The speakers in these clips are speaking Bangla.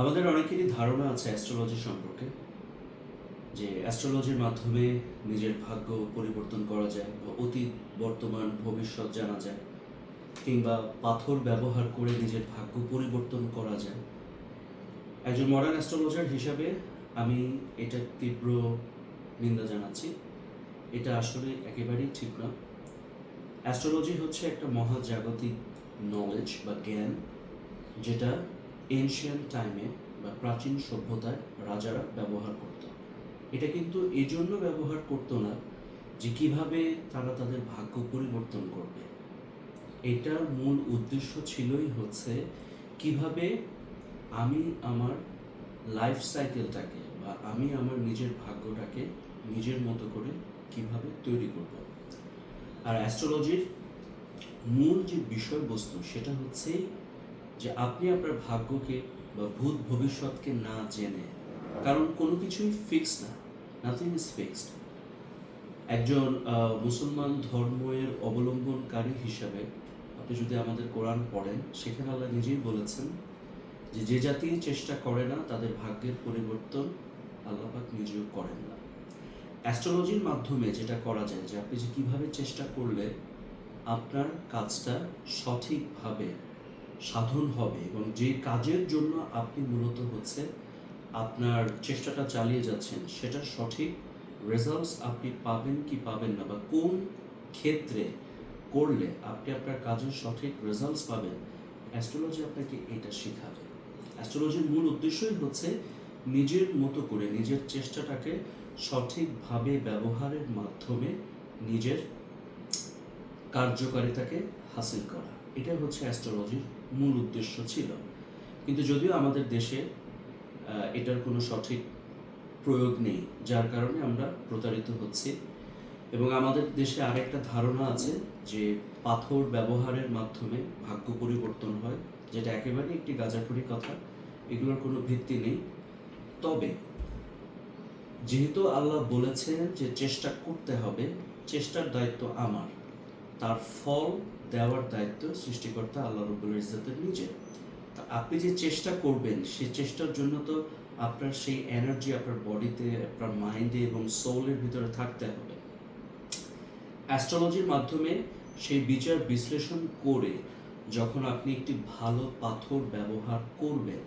আমাদের অনেকেরই ধারণা আছে অ্যাস্ট্রোলজি সম্পর্কে, যে অ্যাস্ট্রোলজির মাধ্যমে নিজের ভাগ্য পরিবর্তন করা যায় বা অতীত, বর্তমান, ভবিষ্যৎ জানা যায়, কিংবা পাথর ব্যবহার করে নিজের ভাগ্য পরিবর্তন করা যায়। একজন মডার্ন অ্যাস্ট্রোলজার হিসাবে আমি এটা তীব্র নিন্দা জানাচ্ছি। এটা আসলে একেবারেই ঠিক না। অ্যাস্ট্রোলজি হচ্ছে একটা মহাজাগতিক নলেজ বা জ্ঞান, যেটা এনশিয়ান টাইমে বা প্রাচীন সভ্যতায় রাজারা ব্যবহার করত। এটা কিন্তু এই জন্য ব্যবহার করতো না যে কীভাবে তারা তাদের ভাগ্য পরিবর্তন করবে। এটার মূল উদ্দেশ্য ছিলই হচ্ছে কীভাবে আমি আমার লাইফ সাইকেলটাকে বা আমি আমার নিজের ভাগ্যটাকে নিজের মতো করে কীভাবে তৈরি করব। আর অ্যাস্ট্রোলজির মূল যে বিষয়বস্তু সেটা হচ্ছে যে আপনি আপনার ভাগ্যকে বা ভূত ভবিষ্যৎকে না জেনে, কারণ কোনো কিছুই ফিক্স না নাথিং ইজ ফিক্সড একজন মুসলমান ধর্মের অবলম্বনকারী হিসাবে আপনি যদি আমাদের কোরআন পড়েন, সেখানে আল্লাহ নিজেই বলেছেন যে যে জাতি চেষ্টা করে না তাদের ভাগ্যের পরিবর্তন আল্লাপাক নিজেও করেন না। অ্যাস্ট্রোলজির মাধ্যমে যেটা করা যায় যে আপনি যে কীভাবে চেষ্টা করলে আপনার কাজটা সঠিকভাবে সাধন হবে এবং যে কাজের জন্য আপনি মূলত হচ্ছে আপনার চেষ্টাটা চালিয়ে যাচ্ছেন সেটা সঠিক রেজাল্টস আপনি পাবেন কি পাবেন না বা কোন ক্ষেত্রে করলে আপনি আপনার কাজের সঠিক রেজাল্টস পাবেন অ্যাস্ট্রোলজি আপনাকে এটা শেখাবে। অ্যাস্ট্রোলজির মূল উদ্দেশ্যই হচ্ছে নিজের মতো করে, নিজের চেষ্টাটাকে সঠিকভাবে ব্যবহারের মাধ্যমে নিজের কার্যকারিতাকে হাসিল করা। এটাই হচ্ছে অ্যাস্ট্রোলজির মূল উদ্দেশ্য ছিল। কিন্তু যদিও আমাদের দেশে এটার কোনো সঠিক প্রয়োগ নেই, যার কারণে আমরা প্রতারিত হচ্ছি। এবং আমাদের দেশে আরেকটা ধারণা আছে যে, পাথর ব্যবহারের মাধ্যমে ভাগ্য পরিবর্তন হয়, যেটা একেবারে একটি গাঁজাখড়ি কথা, এগুলোর কোনো ভিত্তি নেই। তবে, যেহেতু আল্লাহ বলেছেন যে, চেষ্টা করতে হবে, চেষ্টার দায়িত্ব আমার। তার ফল দেওয়ার দায়িত্ব সৃষ্টিকর্তা আল্লাহ রবুল ইজ্জতের নিজের তা আপনি যে চেষ্টা করবেন সেই চেষ্টার জন্য তো আপনার সেই এনার্জি আপনার বডিতে আপনার মাইন্ডে এবং সোলের ভিতরে থাকতে হবে। অ্যাস্ট্রোলজির মাধ্যমে সেই বিচার বিশ্লেষণ করে যখন আপনি একটি ভালো পাথর ব্যবহার করবেন,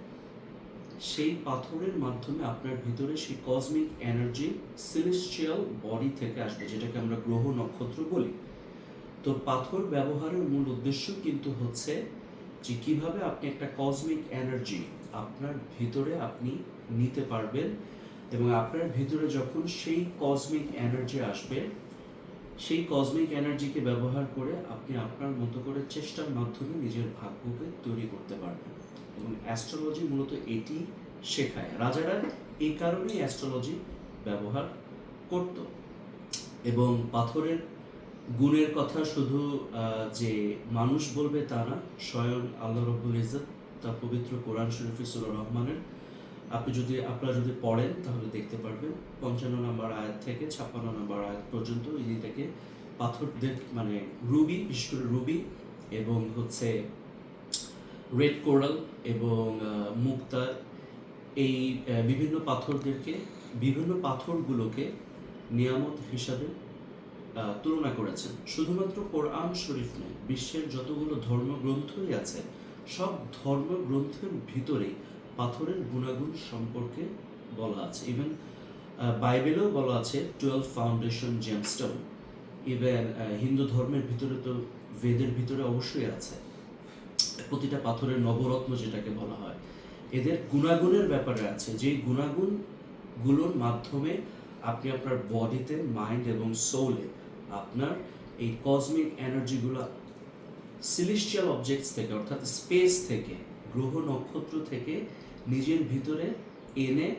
সেই পাথরের মাধ্যমে আপনার ভিতরে সেই কসমিক এনার্জি সিলেস্টিয়াল বডি থেকে আসবে, যেটাকে আমরা গ্রহ নক্ষত্র বলি। তো পাথর ব্যবহারের মূল উদ্দেশ্য কিন্তু হচ্ছে যে কীভাবে আপনি একটা কসমিক এনার্জি আপনার ভিতরে আপনি নিতে পারবেন এবং আপনার ভিতরে যখন সেই কসমিক এনার্জি আসবে, সেই কসমিক এনার্জিকে ব্যবহার করে আপনি আপনার মতো করে চেষ্টার মাধ্যমে নিজের ভাগ্যকে তৈরি করতে পারবেন। এবং অ্যাস্ট্রোলজি মূলত এটি শেখায়। রাজারা এই কারণেই অ্যাস্ট্রোলজি ব্যবহার করত। এবং পাথরের গুণের কথা শুধু যে মানুষ বলবে তা না, স্বয়ং আল্লাহ রব্বুল ইজ্জত, তার পবিত্র কোরআন শরীফ সুর রহমানের। আপনি যদি, আপনারা যদি পড়েন, তাহলে দেখতে পারবেন, পঞ্চান্ন নম্বর আয়াত থেকে ছাপ্পান্ন নম্বর আয়াত পর্যন্ত এটাকে পাথরদের মানে রুবি, বিশেষ করে রুবি এবং হচ্ছে রেড কোরাল এবং মুক্তা এই বিভিন্ন পাথরদেরকে, বিভিন্ন পাথরগুলোকে নিয়ামত হিসাবে তুলনা করেছেন। শুধুমাত্র কোরআন শরীফ নয়, বিশ্বের যতগুলো ধর্মগ্রন্থই আছে, সব ধর্মগ্রন্থের ভিতরেই পাথরের গুণাগুণ সম্পর্কে বলা আছে। ইভেন বাইবেলেও বলা আছে twelve foundation gemstone even Hindu ধর্মের ভিতরে তো বেদের ভিতরে অবশ্যই আছে। প্রতিটা পাথরের নবরত্ন যেটাকে বলা হয়, এদের গুণাগুণের ব্যাপারে আছে। যে গুণাগুণগুলোর মাধ্যমে আপনি আপনার বডিতে মাইন্ড এবং সোলে আপনার এই কসমিক এনার্জিগুলো সিলিস্টিয়াল অবজেক্টস থেকে, অর্থাৎ স্পেস থেকে, গ্রহ নক্ষত্র থেকে নিজের ভিতরে এনে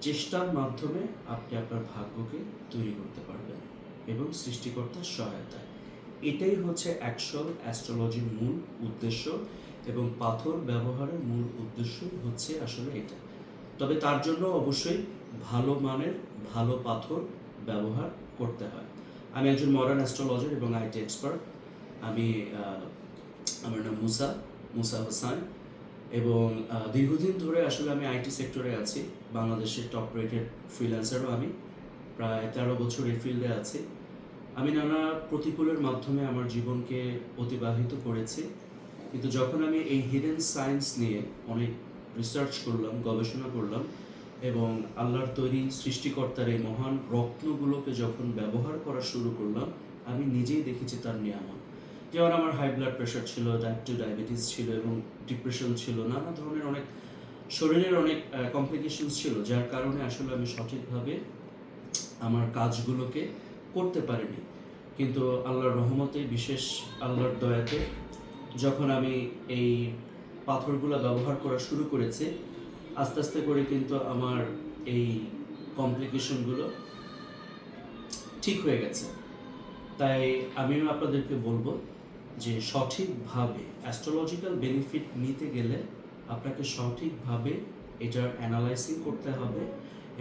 চেষ্টার মাধ্যমে আপনি আপনার ভাগ্যকে তৈরি করতে পারবেন এবং সৃষ্টিকর্তার সহায়তায়। এটাই হচ্ছে অ্যাকশন অ্যাস্ট্রোলজির মূল উদ্দেশ্য এবং পাথর ব্যবহারের মূল উদ্দেশ্য হচ্ছে আসলে এটা। তবে তার জন্য অবশ্যই ভালো মানের, ভালো পাথর ব্যবহার করতে হয়। আমি একজন মডার্ন অ্যাস্ট্রোলজার এবং আইটি এক্সপার্ট আমি আমার নাম মুসা মুসা হোসান। এবং দীর্ঘদিন ধরে আসলে আমি আইটি সেক্টরে আছি। বাংলাদেশের টপ রেটেড ফ্রিল্যান্সারও আমি। প্রায় তেরো বছর এই ফিল্ডে আছি। আমি নানা প্রতিকূলের মাধ্যমে আমার জীবনকে অতিবাহিত করেছি। কিন্তু যখন আমি এই হিডেন সায়েন্স নিয়ে অনেক রিসার্চ করলাম, গবেষণা করলাম এবং আল্লাহর তৈরি সৃষ্টিকর্তার এই মহান রত্নগুলোকে যখন ব্যবহার করা শুরু করলাম, আমি নিজেই দেখেছি তার নিয়ামত। যেমন আমার হাই ব্লাড প্রেশার ছিল টাইপ টু ডায়াবেটিস ছিল এবং ডিপ্রেশন ছিল, নানা ধরনের অনেক শরীরের অনেক কমপ্লিকেশন ছিল, যার কারণে আসলে আমি সঠিকভাবে আমার কাজগুলোকে করতে পারিনি। কিন্তু আল্লাহর রহমতে, বিশেষ আল্লাহর দয়াতে, যখন আমি এই পাথরগুলো ব্যবহার করা শুরু করেছি। আস্তে আস্তে করে কিন্তু আমার এই কমপ্লিকেশনগুলো ঠিক হয়ে গেছে। তাই আমিও আপনাদেরকে বলব যে সঠিকভাবে অ্যাস্ট্রোলজিক্যাল বেনিফিট নিতে গেলে আপনাকে সঠিকভাবে এটার অ্যানালাইসিং করতে হবে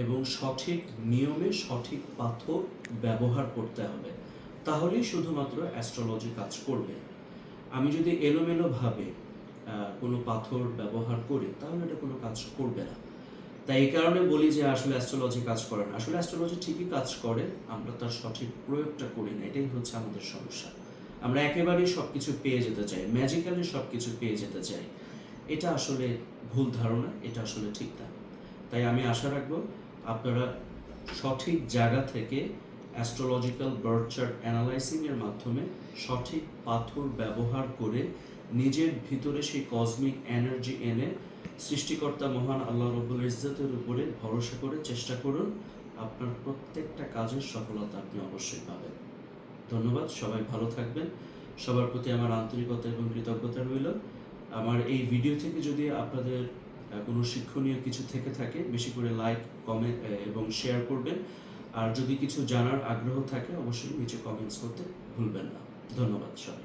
এবং সঠিক নিয়মে সঠিক পাথর ব্যবহার করতে হবে। তাহলেই শুধুমাত্র অ্যাস্ট্রোলজি কাজ করবে। আমি যদি এলোমেলোভাবে কোনো পাথর ব্যবহার করি, তাহলে এটা কোনো কাজ করবে না। তাই এই কারণে বলি যে আসলে অ্যাস্ট্রোলজি কাজ করে না। আসলে অ্যাস্ট্রোলজি ঠিকই কাজ করে, আমরা তার সঠিক প্রয়োগটা করি না, এটাই হচ্ছে আমাদের সমস্যা। আমরা একেবারেই সব কিছু পেয়ে যেতে চাই ম্যাজিক্যালি সব কিছু পেয়ে যেতে চাই। এটা আসলে ভুল ধারণা, এটা আসলে ঠিক না। তাই আমি আশা রাখব, আপনারা সঠিক জায়গা থেকে অ্যাস্ট্রোলজিক্যাল বার্থ চার্ট অ্যানালাইসিং এর মাধ্যমে সঠিক পাথর ব্যবহার করে নিজের ভিতরে সেই কসমিক এনার্জি এনে সৃষ্টিকর্তা মহান আল্লাহ রব্বুল ইজ্জতের উপরে ভরসা করে চেষ্টা করুন, আপনার প্রত্যেকটা কাজের সফলতা আপনি অবশ্যই পাবেন। ধন্যবাদ, সবাই ভালো থাকবেন। সবার প্রতি আমার আন্তরিকতা এবং কৃতজ্ঞতা রইল। আমার এই ভিডিও থেকে যদি আপনাদের কোনো শিক্ষণীয় কিছু থেকে থাকে, বেশি করে লাইক কমেন্ট এবং শেয়ার করবেন। আর যদি কিছু জানার আগ্রহ থাকে, অবশ্যই নিচে কমেন্টস করতে ভুলবেন না। ধন্যবাদ সবাইকে